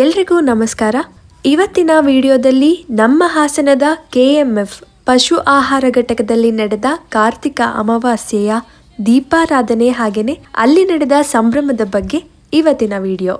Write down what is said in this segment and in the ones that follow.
ಎಲ್ರಿಗೂ ನಮಸ್ಕಾರ. ಇವತ್ತಿನ ವಿಡಿಯೋದಲ್ಲಿ ನಮ್ಮ ಹಾಸನದ ಕೆ ಎಂ ಎಫ್ ಪಶು ಆಹಾರ ಘಟಕದಲ್ಲಿ ನಡೆದ ಕಾರ್ತಿಕ ಅಮಾವಾಸ್ಯೆಯ ದೀಪಾರಾಧನೆ ಹಾಗೆಯೇ ಅಲ್ಲಿ ನಡೆದ ಸಂಭ್ರಮದ ಬಗ್ಗೆ ಇವತ್ತಿನ ವಿಡಿಯೋ.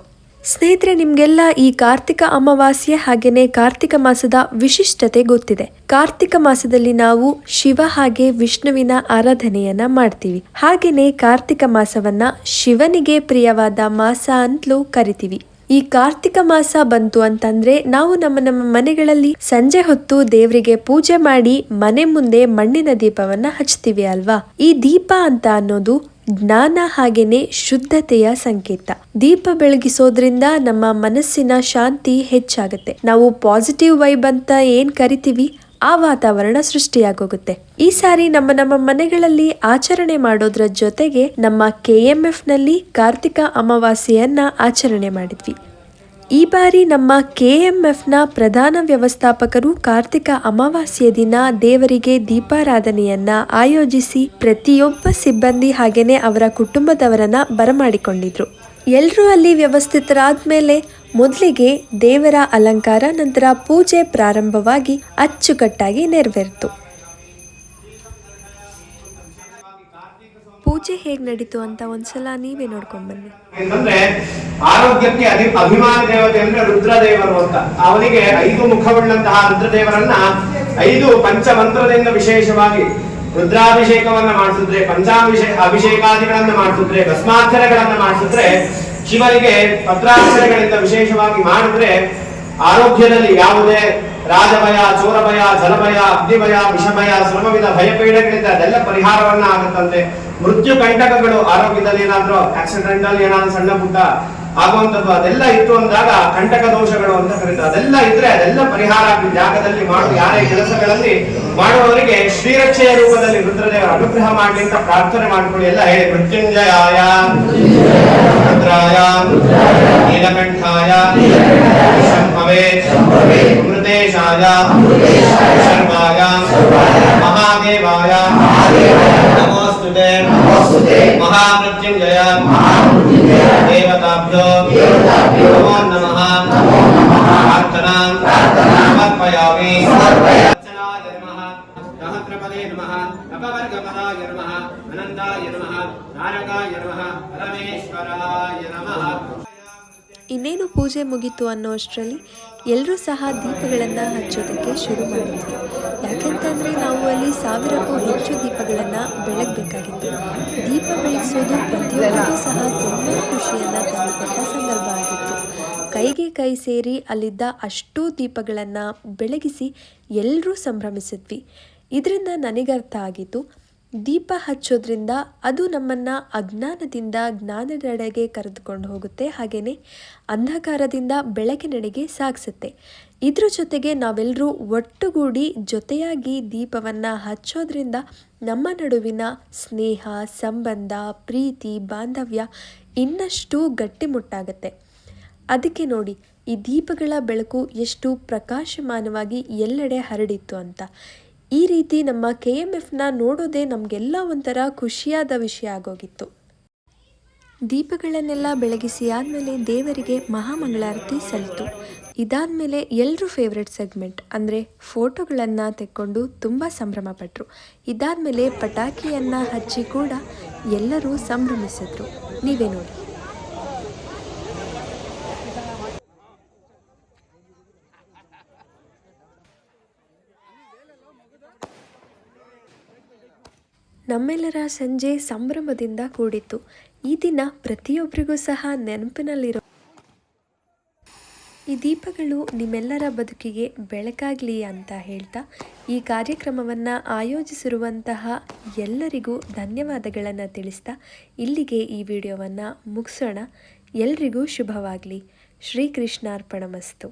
ಸ್ನೇಹಿತರೆ, ನಿಮ್ಗೆಲ್ಲ ಈ ಕಾರ್ತಿಕ ಅಮಾವಾಸ್ಯೆ ಹಾಗೆಯೇ ಕಾರ್ತಿಕ ಮಾಸದ ವಿಶಿಷ್ಟತೆ ಗೊತ್ತಿದೆ. ಕಾರ್ತಿಕ ಮಾಸದಲ್ಲಿ ನಾವು ಶಿವ ಹಾಗೆ ವಿಷ್ಣುವಿನ ಆರಾಧನೆಯನ್ನ ಮಾಡ್ತೀವಿ. ಹಾಗೆಯೇ ಕಾರ್ತಿಕ ಮಾಸವನ್ನ ಶಿವನಿಗೆ ಪ್ರಿಯವಾದ ಮಾಸ ಅಂತಲೂ ಕರಿತೀವಿ. ಈ ಕಾರ್ತಿಕ ಮಾಸ ಬಂತು ಅಂತಂದ್ರೆ ನಾವು ನಮ್ಮ ನಮ್ಮ ಮನೆಗಳಲ್ಲಿ ಸಂಜೆ ಹೊತ್ತು ದೇವರಿಗೆ ಪೂಜೆ ಮಾಡಿ ಮನೆ ಮುಂದೆ ಮಣ್ಣಿನ ದೀಪವನ್ನ ಹಚ್ತೀವಿ ಅಲ್ವಾ? ಈ ದೀಪ ಅಂತ ಅನ್ನೋದು ಜ್ಞಾನ ಹಾಗೇನೆ ಶುದ್ಧತೆಯ ಸಂಕೇತ. ದೀಪ ಬೆಳಗಿಸೋದ್ರಿಂದ ನಮ್ಮ ಮನಸ್ಸಿನ ಶಾಂತಿ ಹೆಚ್ಚಾಗುತ್ತೆ. ನಾವು ಪಾಸಿಟಿವ್ ವೈಬ್ ಅಂತ ಏನ್ ಕರಿತೀವಿ, ಆ ವಾತಾವರಣ ಸೃಷ್ಟಿಯಾಗೋಗುತ್ತೆ. ಈ ಸಾರಿ ನಮ್ಮ ನಮ್ಮ ಮನೆಗಳಲ್ಲಿ ಆಚರಣೆ ಮಾಡೋದ್ರ ಜೊತೆಗೆ ನಮ್ಮ ಕೆ ಎಂ ಎಫ್ನಲ್ಲಿ ಕಾರ್ತಿಕ ಅಮಾವಾಸ್ಯೆಯನ್ನ ಆಚರಣೆ ಮಾಡಿದ್ವಿ. ಈ ಬಾರಿ ನಮ್ಮ ಕೆ ಎಂ ಎಫ್ನ ಪ್ರಧಾನ ವ್ಯವಸ್ಥಾಪಕರು ಕಾರ್ತಿಕ ಅಮಾವಾಸ್ಯೆ ದಿನ ದೇವರಿಗೆ ದೀಪಾರಾಧನೆಯನ್ನ ಆಯೋಜಿಸಿ ಪ್ರತಿಯೊಬ್ಬ ಸಿಬ್ಬಂದಿ ಹಾಗೇನೆ ಅವರ ಕುಟುಂಬದವರನ್ನ ಬರಮಾಡಿಕೊಂಡಿದ್ರು. ಎಲ್ಲರೂ ಅಲ್ಲಿ ವ್ಯವಸ್ಥಿತರಾದ ಮೇಲೆ ಮೊದಲಿಗೆ ದೇವರ ಅಲಂಕಾರ, ನಂತರ ಪೂಜೆ ಪ್ರಾರಂಭವಾಗಿ ಅಚ್ಚುಕಟ್ಟಾಗಿ ನೆರವೇರಿತು. ಪೂಜೆ ಹೇಗೆ ನಡೀತು ಅಂತ ಒಂದ್ಸಲ ನೀವೇ ನೋಡ್ಕೊಂಡ್ಬನ್ನಿ ಆರೋಗ್ಯಕ್ಕೆ ಅಧಿ ಅಭಿಮಾನ ದೇವತೆ ಅಂದ್ರೆ ರುದ್ರದೇವರು ಅಂತ. ಅವನಿಗೆ ಐದು ಮುಖವುಳ್ಳಂತಹ ರುದ್ರದೇವರನ್ನ ಐದು ಪಂಚಮಂತ್ರದಿಂದ ವಿಶೇಷವಾಗಿ ರುದ್ರಾಭಿಷೇಕವನ್ನ ಮಾಡಿಸಿದ್ರೆ ಪಂಚಾಭಿಷೇಕ ಅಭಿಷೇಕಾದಿಗಳನ್ನ ಮಾಡಿಸಿದ್ರೆ ಭಸ್ಮಾಚರಗಳನ್ನ ಮಾಡಿಸಿದ್ರೆ ಶಿವನಿಗೆ ಪತ್ರಾಕ್ಷರಗಳಿಂದ ವಿಶೇಷವಾಗಿ ಮಾಡಿದ್ರೆ ಆರೋಗ್ಯದಲ್ಲಿ ಯಾವುದೇ ರಾಜಭಯ, ಚೋರಭಯ, ಜಲಭಯ, ಅಗ್ನಿಭಯ, ವಿಷಭಯ ಶ್ರಮವಿದ ಭಯಪೀಡೆಗಳಿಂದ ಅದೆಲ್ಲ ಪರಿಹಾರವನ್ನ ಆಗುತ್ತಂತೆ. ಮೃತ್ಯು ಕಂಟಕಗಳು ಆರೋಗ್ಯದಲ್ಲಿ ಏನಾದ್ರು ಆಕ್ಸಿಡೆಂಟ್ ಅಲ್ಲಿ ಏನಾದ್ರು ಸಣ್ಣ ಪುಟ್ಟ ಆಗುವಂತದ್ದು ಅದೆಲ್ಲ ಇತ್ತು ಅಂದಾಗ ಕಂಟಕ ದೋಷಗಳು ಅಂತ ಕರೀತಾರೆ. ಅದೆಲ್ಲ ಇದ್ರೆ ಅದೆಲ್ಲ ಪರಿಹಾರ ಜಾಗದಲ್ಲಿ ಮಾಡುವ ಯಾರೇ ಕೆಲಸಗಳಲ್ಲಿ ಮಾಡುವವರಿಗೆ ಶ್ರೀರಕ್ಷೆಯ ರೂಪದಲ್ಲಿ ರುದ್ರದೇವರ ಅನುಗ್ರಹ ಮಾಡಲಿ ಅಂತ ಪ್ರಾರ್ಥನೆ ಮಾಡ್ಕೊಳ್ಳಿ. ಎಲ್ಲ ಹೇಳಿ, ಮೃತ್ಯುಂಜಯಾಯ, ರುದ್ರಾಯ, ನೀಲಕಂಠಾಯ ಶಂಭವೇ ಅಮೃತೇಶಾಯ. ಮಹಾಮೃತ್ಯುಂಜಯ. ದೇವತಾಭ್ಯೋ. ನಮೋ ನಮಃ. ಪ್ರಾರ್ಥನಾಂ. ಸಮರ್ಪಯಾಮಿ. ನಮಃ. ನಮಃ. ಸಮರ್ಪಯಾಮಿ ನಮಃ. ನಾರಕಾಯ ನಮಃ. ಪರಮೇಶ್ವರಾಯ ನಮಃ. ಇನ್ನೇನು ಪೂಜೆ ಮುಗಿತು ಅನ್ನೋ ಅಷ್ಟರಲ್ಲಿ ಎಲ್ಲರೂ ಸಹ ದೀಪಗಳನ್ನು ಹಚ್ಚೋದಕ್ಕೆ ಶುರು ಮಾಡಿದ್ವಿ. ಯಾಕೆಂತಂದರೆ ನಾವು ಅಲ್ಲಿ ಸಾವಿರಕ್ಕೂ ಹೆಚ್ಚು ದೀಪಗಳನ್ನು ಬೆಳಗಬೇಕಾಗಿತ್ತು. ದೀಪ ಬೆಳಗಿಸೋದು ಪ್ರತಿಯೊಬ್ಬರಿಗೂ ಸಹ ತುಂಬ ಖುಷಿಯನ್ನು ತಂದುಕೊಟ್ಟ ಸಂದರ್ಭ ಆಗಿತ್ತು. ಕೈಗೆ ಕೈ ಸೇರಿ ಅಲ್ಲಿದ್ದ ಅಷ್ಟೂ ದೀಪಗಳನ್ನು ಬೆಳಗಿಸಿ ಎಲ್ಲರೂ ಸಂಭ್ರಮಿಸಿದ್ವಿ. ಇದರಿಂದ ನನಗರ್ಥ ಆಗಿತ್ತು ದೀಪ ಹಚ್ಚೋದ್ರಿಂದ ಅದು ನಮ್ಮನ್ನು ಅಜ್ಞಾನದಿಂದ ಜ್ಞಾನದೆಡೆಗೆ ಕರೆದುಕೊಂಡು ಹೋಗುತ್ತೆ. ಹಾಗೆಯೇ ಅಂಧಕಾರದಿಂದ ಬೆಳಕಿನೆಡೆಗೆ ಸಾಗಿಸುತ್ತೆ. ಇದ್ರ ಜೊತೆಗೆ ನಾವೆಲ್ಲರೂ ಒಟ್ಟುಗೂಡಿ ಜೊತೆಯಾಗಿ ದೀಪವನ್ನು ಹಚ್ಚೋದ್ರಿಂದ ನಮ್ಮ ನಡುವಿನ ಸ್ನೇಹ, ಸಂಬಂಧ, ಪ್ರೀತಿ, ಬಾಂಧವ್ಯ ಇನ್ನಷ್ಟು ಗಟ್ಟಿಮುಟ್ಟಾಗತ್ತೆ. ಅದಕ್ಕೆ ನೋಡಿ, ಈ ದೀಪಗಳ ಬೆಳಕು ಎಷ್ಟು ಪ್ರಕಾಶಮಾನವಾಗಿ ಎಲ್ಲೆಡೆ ಹರಡಿತ್ತು ಅಂತ. ಈ ರೀತಿ ನಮ್ಮ ಕೆ ಎಂ ಎಫ್ನ ನೋಡೋದೇ ನಮಗೆಲ್ಲ ಒಂಥರ ಖುಷಿಯಾದ ವಿಷಯ ಆಗೋಗಿತ್ತು. ದೀಪಗಳನ್ನೆಲ್ಲ ಬೆಳಗಿಸಿ ಆದಮೇಲೆ ದೇವರಿಗೆ ಮಹಾಮಂಗಳಾರತಿ ಸಲ್ಲಿತು. ಇದಾದಮೇಲೆ ಎಲ್ಲರೂ ಫೇವ್ರೆಟ್ ಸೆಗ್ಮೆಂಟ್ ಅಂದರೆ ಫೋಟೋಗಳನ್ನು ತೆಕ್ಕೊಂಡು ತುಂಬ ಸಂಭ್ರಮ ಪಟ್ಟರು ಇದಾದಮೇಲೆ ಪಟಾಕಿಯನ್ನು ಹಚ್ಚಿ ಕೂಡ ಎಲ್ಲರೂ ಸಂಭ್ರಮಿಸಿದ್ರು. ನೀವೇ ನೋಡಿ. ನಮ್ಮೆಲ್ಲರ ಸಂಜೆ ಸಂಭ್ರಮದಿಂದ ಕೂಡಿತ್ತು. ಈ ದಿನ ಪ್ರತಿಯೊಬ್ಬರಿಗೂ ಸಹ ನೆನಪಿನಲ್ಲಿರೋ ಈ ದೀಪಗಳು ನಿಮ್ಮೆಲ್ಲರ ಬದುಕಿಗೆ ಬೆಳಕಾಗಲಿ ಅಂತ ಹೇಳ್ತಾ ಈ ಕಾರ್ಯಕ್ರಮವನ್ನು ಆಯೋಜಿಸಿರುವಂತಹ ಎಲ್ಲರಿಗೂ ಧನ್ಯವಾದಗಳನ್ನು ತಿಳಿಸ್ತಾ ಇಲ್ಲಿಗೆ ಈ ವಿಡಿಯೋವನ್ನು ಮುಗಿಸೋಣ. ಎಲ್ರಿಗೂ ಶುಭವಾಗಲಿ. ಶ್ರೀಕೃಷ್ಣಾರ್ಪಣಮಸ್ತು.